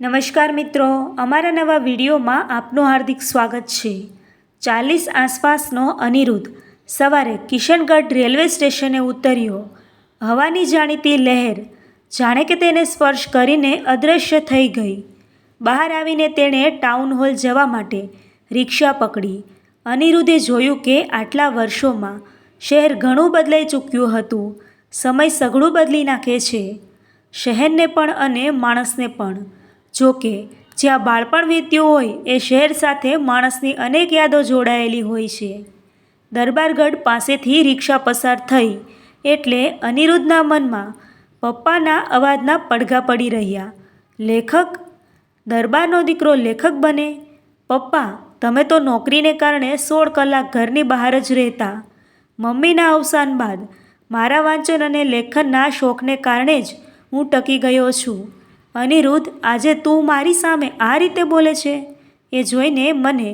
નમસ્કાર મિત્રો, અમારા નવા વિડીયોમાં આપનું હાર્દિક સ્વાગત છે. ચાલીસ આસપાસનો અનિરુદ્ધ સવારે કિશનગઢ રેલવે સ્ટેશને ઉતર્યો. હવાની જાણીતી લહેર જાણે કે તેને સ્પર્શ કરીને અદૃશ્ય થઈ ગઈ. બહાર આવીને તેણે ટાઉન હોલ જવા માટે રિક્ષા પકડી. અનિરુદ્ધે જોયું કે આટલા વર્ષોમાં શહેર ઘણું બદલાઈ ચૂક્યું હતું. સમય સઘળું બદલી નાખે છે. શહેરને પણ અને માણસને પણ. જો કે, જ્યાં બાળપણ વીત્યું હોય, એ શહેર સાથે માણસની અનેક યાદો જોડાયેલી હોય છે. દરબારગઢ પાસેથી રિક્ષા પસાર થઈ, એટલે અનિરુદ્ધના મનમાં પપ્પાના અવાજના પડઘા પડી રહ્યા. લેખક? દરબારનો દીકરો લેખક બને. પપ્પા, તમે તો નોકરીને કારણે સોળ કલાક ઘરની બહાર જ રહેતા. મમ્મીના અવસાન બાદ, મારા વાંચન અને લેખનના શોખને કારણે જ હું ટકી ગયો છું. અનિરુદ્ધ, આજે તું મારી સામે આ રીતે બોલે છે? એ જોઈને મને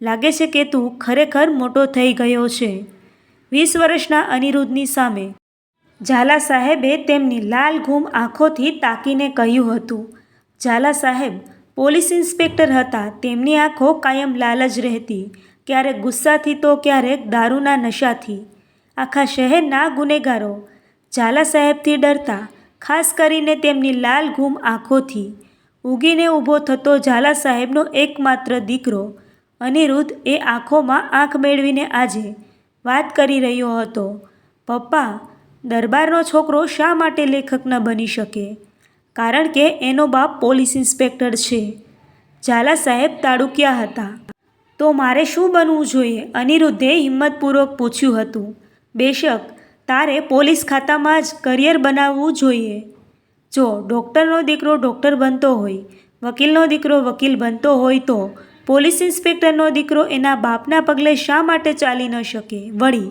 લાગે છે કે તું ખરેખર મોટો થઈ ગયો છે. વીસ વર્ષના અનિરુદ્ધની સામે ઝાલા સાહેબે તેમની લાલ ઘૂમ આંખોથી તાકીને કહ્યું હતું. ઝાલા સાહેબ, પોલીસ ઇન્સ્પેક્ટર હતા, તેમની આંખો કાયમ લાલ જ રહેતી, ક્યારેક ગુસ્સાથી તો ક્યારેક દારૂના નશાથી. આખા શહેરના ગુનેગારો ઝાલા સાહેબથી ડરતા ખાસ કરીને તેમની લાલ ઘૂમ આંખોથી. ઉગીને ઊભો થતો ઝાલા સાહેબનો એકમાત્ર દીકરો અનિરુદ્ધ એ આંખોમાં આંખ મેળવીને આજે વાત કરી રહ્યો હતો. પપ્પા, દરબારનો છોકરો શા માટે લેખક ન બની શકે? કારણ કે એનો બાપ પોલીસ ઇન્સ્પેક્ટર છે. ઝાલા સાહેબ તાડુક્યા હતા. તો મારે શું બનવું જોઈએ? અનિરુદ્ધે હિંમતપૂર્વક પૂછ્યું હતું. બેશક તારે પોલીસ ખાતામાં જ કરિયર બનાવવું જોઈએ. જો ડૉક્ટરનો દીકરો ડૉક્ટર બનતો હોય, વકીલનો દીકરો વકીલ બનતો હોય તો પોલીસ ઇન્સ્પેક્ટરનો દીકરો એના બાપના પગલે શા માટે ચાલી ન શકે? વળી,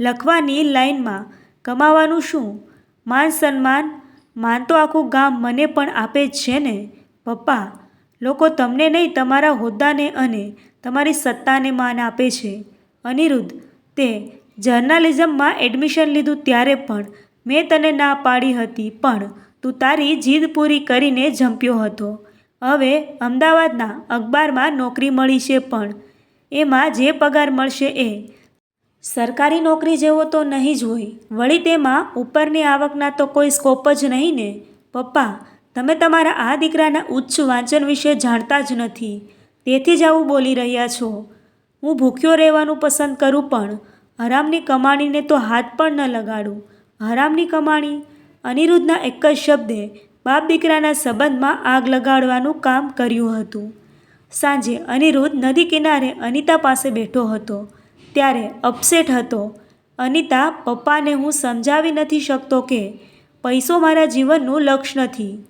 લખવાની લાઈનમાં કમાવાનું શું? માન સન્માન, માન તો આખું ગામ મને પણ આપે જ છે ને? પપ્પા, લોકો તમને નહીં, તમારા હોદ્દાને અને તમારી સત્તાને માન આપે છે. અનિરુદ્ધ, તે જર્નાલિઝમમાં એડમિશન લીધું ત્યારે પણ મેં તને ના પાડી હતી, પણ તું તારી જીદ પૂરી કરીને ઝંપ્યો હતો. હવે અમદાવાદના અખબારમાં નોકરી મળી છે પણ એમાં જે પગાર મળશે એ સરકારી નોકરી જેવો તો નહીં જ હોય. વળી તેમાં ઉપરની આવકના તો કોઈ સ્કોપ જ નહીં ને? પપ્પા, તમે તમારા આ દીકરાના ઉચ્ચ વાંચન વિશે જાણતા જ નથી. તેથી જ આવું બોલી રહ્યા છો. હું ભૂખ્યો રહેવાનું પસંદ કરું પણ હરામની કમાણીને તો હાથ પણ ન લગાડું. હરામની કમાણી? અનિરુદ્ધના એક જ શબ્દે બાપ દીકરાના સંબંધમાં આગ લગાડવાનું કામ કર્યું હતું. સાંજે અનિરુદ્ધ નદી કિનારે અનિતા પાસે બેઠો હતો. ત્યારે અપસેટ હતો, અનિતા, પપ્પાને હું સમજાવી નથી શકતો કે પૈસો મારા જીવનનું લક્ષ્ય નથી.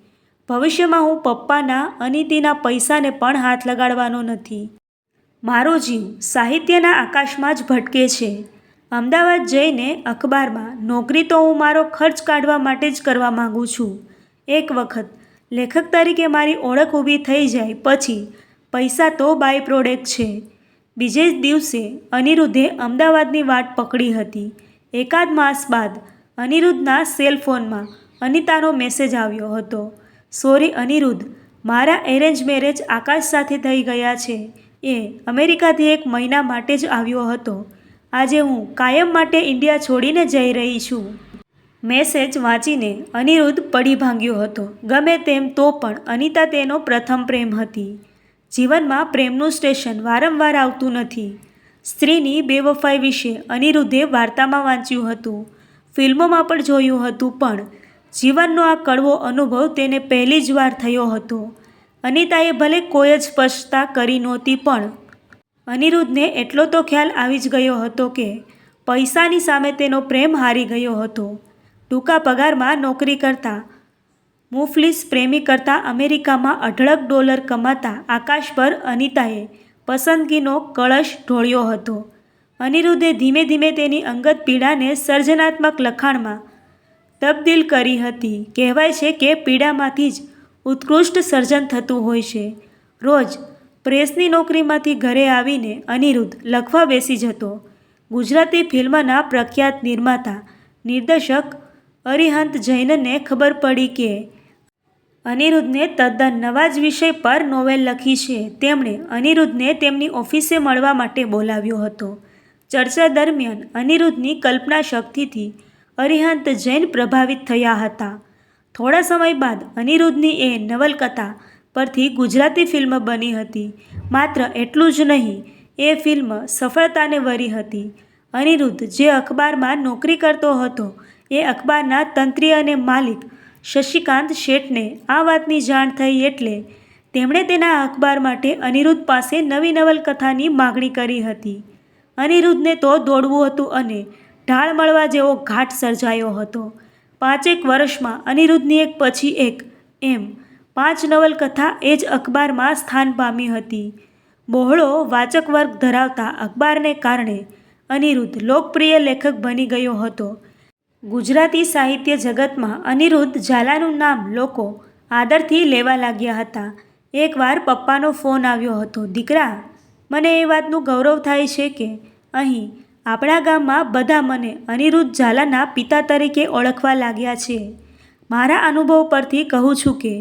ભવિષ્યમાં હું પપ્પાના, અનિતિના પૈસાને પણ હાથ લગાડવાનો નથી. મારો જીવ સાહિત્યના આકાશમાં જ ભટકે છે. અમદાવાદ જઈને અખબારમાં, નોકરી તો હું મારો ખર્ચ કાઢવા માટે જ કરવા માગું છું. એક વખત, લેખક તરીકે મારી ઓળખ ઊભી થઈ જાય, પછી પૈસા તો બાય પ્રોડક્ટ છે. બીજે જ દિવસે, અનિરુદ્ધે અમદાવાદની વાટ પકડી હતી. એકાદ માસ બાદ, અનિરુદ્ધના સેલ ફોનમાં અનિતાનો મેસેજ આવ્યો હતો. સોરી અનિરુદ્ધ, મારા એરેન્જ મેરેજ આકાશ સાથે થઈ ગયા છે. એ અમેરિકાથી એક મહિના માટે જ આવ્યો હતો. આજે હું કાયમ માટે ઇન્ડિયા છોડીને જઈ રહી છું. મેસેજ વાંચીને અનિરુદ્ધ પડી ભાંગ્યો હતો. ગમે તેમ તો પણ અનિતા તેનો પ્રથમ પ્રેમ હતી. જીવનમાં પ્રેમનું સ્ટેશન વારંવાર આવતું નથી. સ્ત્રીની બેવફાઈ વિશે અનિરુદ્ધે વાર્તામાં વાંચ્યું હતું. ફિલ્મોમાં પણ જોયું હતું પણ જીવનનો આ કડવો અનુભવ તેને પહેલી જ વાર થયો હતો. અનિતાએ ભલે કોઈ જ સ્પષ્ટતા કરી નહોતી પણ અનિરુદ્ધને એટલો તો ખ્યાલ આવી જ ગયો હતો કે પૈસાની સામે તેનો પ્રેમ હારી ગયો હતો. ટૂંકા પગારમાં નોકરી કરતા, મુફલીસ પ્રેમી કરતાં અમેરિકામાં અઢળક ડોલર કમાતા આકાશ પર અનિતાએ પસંદગીનો કળશ ઢોળ્યો હતો. અનિરુદ્ધે ધીમે ધીમે તેની અંગત પીડાને સર્જનાત્મક લખાણમાં તબદીલ કરી હતી. કહેવાય છે કે પીડામાંથી જ ઉત્કૃષ્ટ સર્જન થતું હોય છે. રોજ પ્રેસની નોકરીમાંથી ઘરે આવીને અનિરુદ્ધ લખવા બેસી જતો. ગુજરાતી ફિલ્મના પ્રખ્યાત નિર્માતા, નિર્દેશક અરિહંત જૈનને ખબર પડી કે અનિરુદ્ધને તદ્દન નવા જ વિષય પર નોવેલ લખી છે. તેમણે અનિરુદ્ધને તેમની ઓફિસે મળવા માટે બોલાવ્યો હતો. ચર્ચા દરમિયાન અનિરુદ્ધની કલ્પના શક્તિથી અરિહંત જૈન પ્રભાવિત થયા હતા. થોડા સમય બાદ અનિરુદ્ધની એ નવલકથા પરથી ગુજરાતી ફિલ્મ બની હતી. માત્ર એટલું જ નહીં, એ ફિલ્મ સફળતાને વરી હતી. અનિરુદ્ધ જે અખબારમાં નોકરી કરતો હતો, એ અખબારના તંત્રી અને માલિક શશિકાંત શેઠને આ વાતની જાણ થઈ એટલે તેમણે તેના અખબાર માટે અનિરુદ્ધ પાસે નવી નવલકથાની માગણી કરી હતી. અનિરુદ્ધને તો દોડવું હતું અને ઢાળ મળવા જેવો ઘાટ સર્જાયો હતો. પાંચેક વર્ષમાં અનિરુદ્ધની એક પછી એક એમ પાંચ નવલકથા એ જ અખબારમાં સ્થાન પામી હતી. બહોળો વાચક વર્ગ ધરાવતા અખબારને કારણે અનિરુદ્ધ લોકપ્રિય લેખક બની ગયો હતો. ગુજરાતી સાહિત્ય જગતમાં અનિરુદ્ધ ઝાલાનું નામ લોકો આદરથી લેવા લાગ્યા હતા. એકવાર પપ્પાનો ફોન આવ્યો હતો, દીકરા, મને એ વાતનું ગૌરવ થાય છે કે અહીં આપણા ગામમાં બધા મને અનિરુદ્ધ ઝાલાના પિતા તરીકે ઓળખવા લાગ્યા છે. મારા અનુભવ પરથી કહું છું કે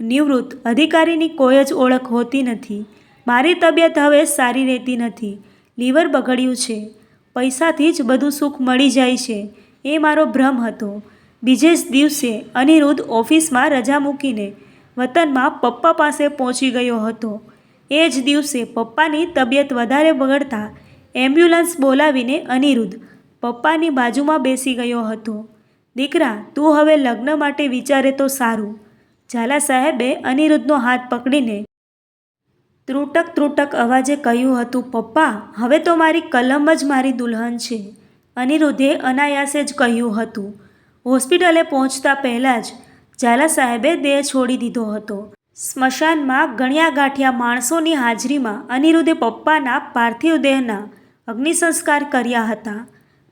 નિવૃત્ત. અધિકારીની કોઈ જ ઓળખ હોતી નથી. મારી તબિયત હવે સારી રહેતી નથી. લીવર બગડ્યું છે. પૈસાથી જ બધું સુખ મળી જાય છે. એ મારો ભ્રમ હતો. બીજે જ દિવસે અનિરુદ્ધ ઓફિસમાં રજા મૂકીને વતનમાં પપ્પા પાસે પહોંચી ગયો હતો. એ જ દિવસે પપ્પાની તબિયત વધારે બગડતા એમ્બ્યુલન્સ બોલાવીને અનિરુદ્ધ પપ્પાની બાજુમાં બેસી ગયો હતો. દીકરા, તું હવે લગ્ન માટે વિચારે તો સારું. ઝાલા સાહેબે અનિરુદ્ધનો હાથ પકડીને ત્રુટક ત્રુટક અવાજે કહ્યું હતું, પપ્પા, હવે તો મારી કલમ જ મારી દુલ્હન છે. અનિરુદ્ધે અનાયાસે જ કહ્યું હતું. હોસ્પિટલે પહોંચતા પહેલાં જ ઝાલા સાહેબે દેહ છોડી દીધો હતો. સ્મશાનમાં ગણ્યા ગાંઠિયા માણસોની હાજરીમાં અનિરુદ્ધે પપ્પાના પાર્થિવ દેહના અગ્નિસંસ્કાર કર્યા હતા.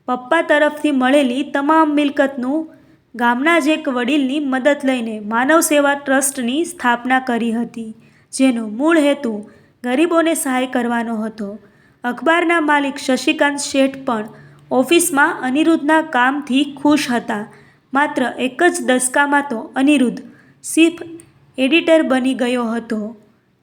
પપ્પા તરફથી મળેલી તમામ મિલકતનું ગામના જ એક વડીલની મદદ લઈને માનવ સેવા ટ્રસ્ટની સ્થાપના કરી હતી, જેનો મૂળ હેતુ ગરીબોને સહાય કરવાનો હતો. અખબારના માલિક શશિકાંત શેઠ પણ ઓફિસમાં અનિરુદ્ધના કામથી ખુશ હતા. માત્ર એક જ દસકામાં તો અનિરુદ્ધ ચીફ એડિટર બની ગયો હતો.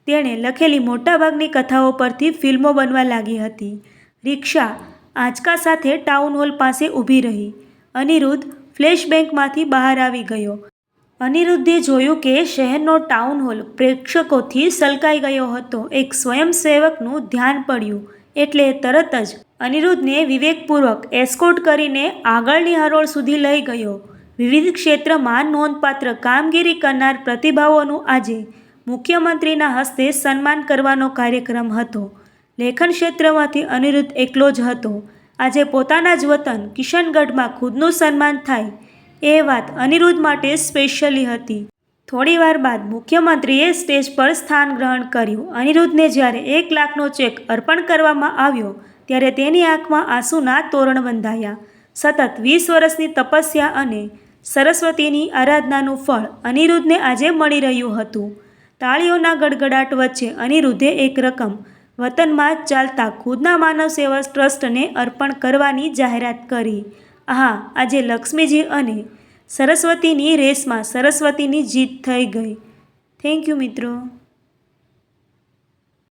તેણે લખેલી મોટાભાગની કથાઓ પરથી ફિલ્મો બનવા લાગી હતી. રિક્ષા આંચકા સાથે ટાઉન હોલ પાસે ઊભી રહી. અનિરુદ્ધ ફ્લેશબેંકમાંથી બહાર આવી ગયો. અનિરુદ્ધે જોયું કે શહેરનો ટાઉન હોલ પ્રેક્ષકોથી સલકાઈ ગયો હતો. એક સ્વયંસેવકનું ધ્યાન પડ્યું એટલે તરત જ અનિરુદ્ધને વિવેકપૂર્વક એસ્કોર્ટ કરીને આગળની હરોળ સુધી લઈ ગયો. વિવિધ ક્ષેત્રમાં નોંધપાત્ર કામગીરી કરનાર પ્રતિભાઓનું આજે મુખ્યમંત્રીના હસ્તે સન્માન કરવાનો કાર્યક્રમ હતો. લેખન ક્ષેત્રમાંથી અનિરુદ્ધ એકલો જ હતો. આજે પોતાના જ વતન કિશનગઢમાં ખુદનું સન્માન થાય એ વાત અનિરુદ્ધ માટે સ્પેશિયલી હતી. થોડીવાર બાદ મુખ્યમંત્રીએ સ્ટેજ પર સ્થાન ગ્રહણ કર્યું. અનિરુદ્ધને જ્યારે એક લાખનો ચેક અર્પણ કરવામાં આવ્યો, ત્યારે તેની આંખમાં આંસુના તોરણ બંધાયા. સતત વીસ વર્ષની તપસ્યા અને સરસ્વતીની આરાધનાનું ફળ અનિરુદ્ધને આજે મળી રહ્યું હતું. તાળીઓના ગડગડાટ વચ્ચે અનિરુદ્ધે એક રકમ વતનમાં ચાલતા ખુદના માનવ સેવા ટ્રસ્ટને અર્પણ કરવાની જાહેરાત કરી. હા આજે લક્ષ્મીજી અને સરસ્વતીની રેસમાં સરસ્વતીની જીત થઈ ગઈ. થેન્ક યુ મિત્રો.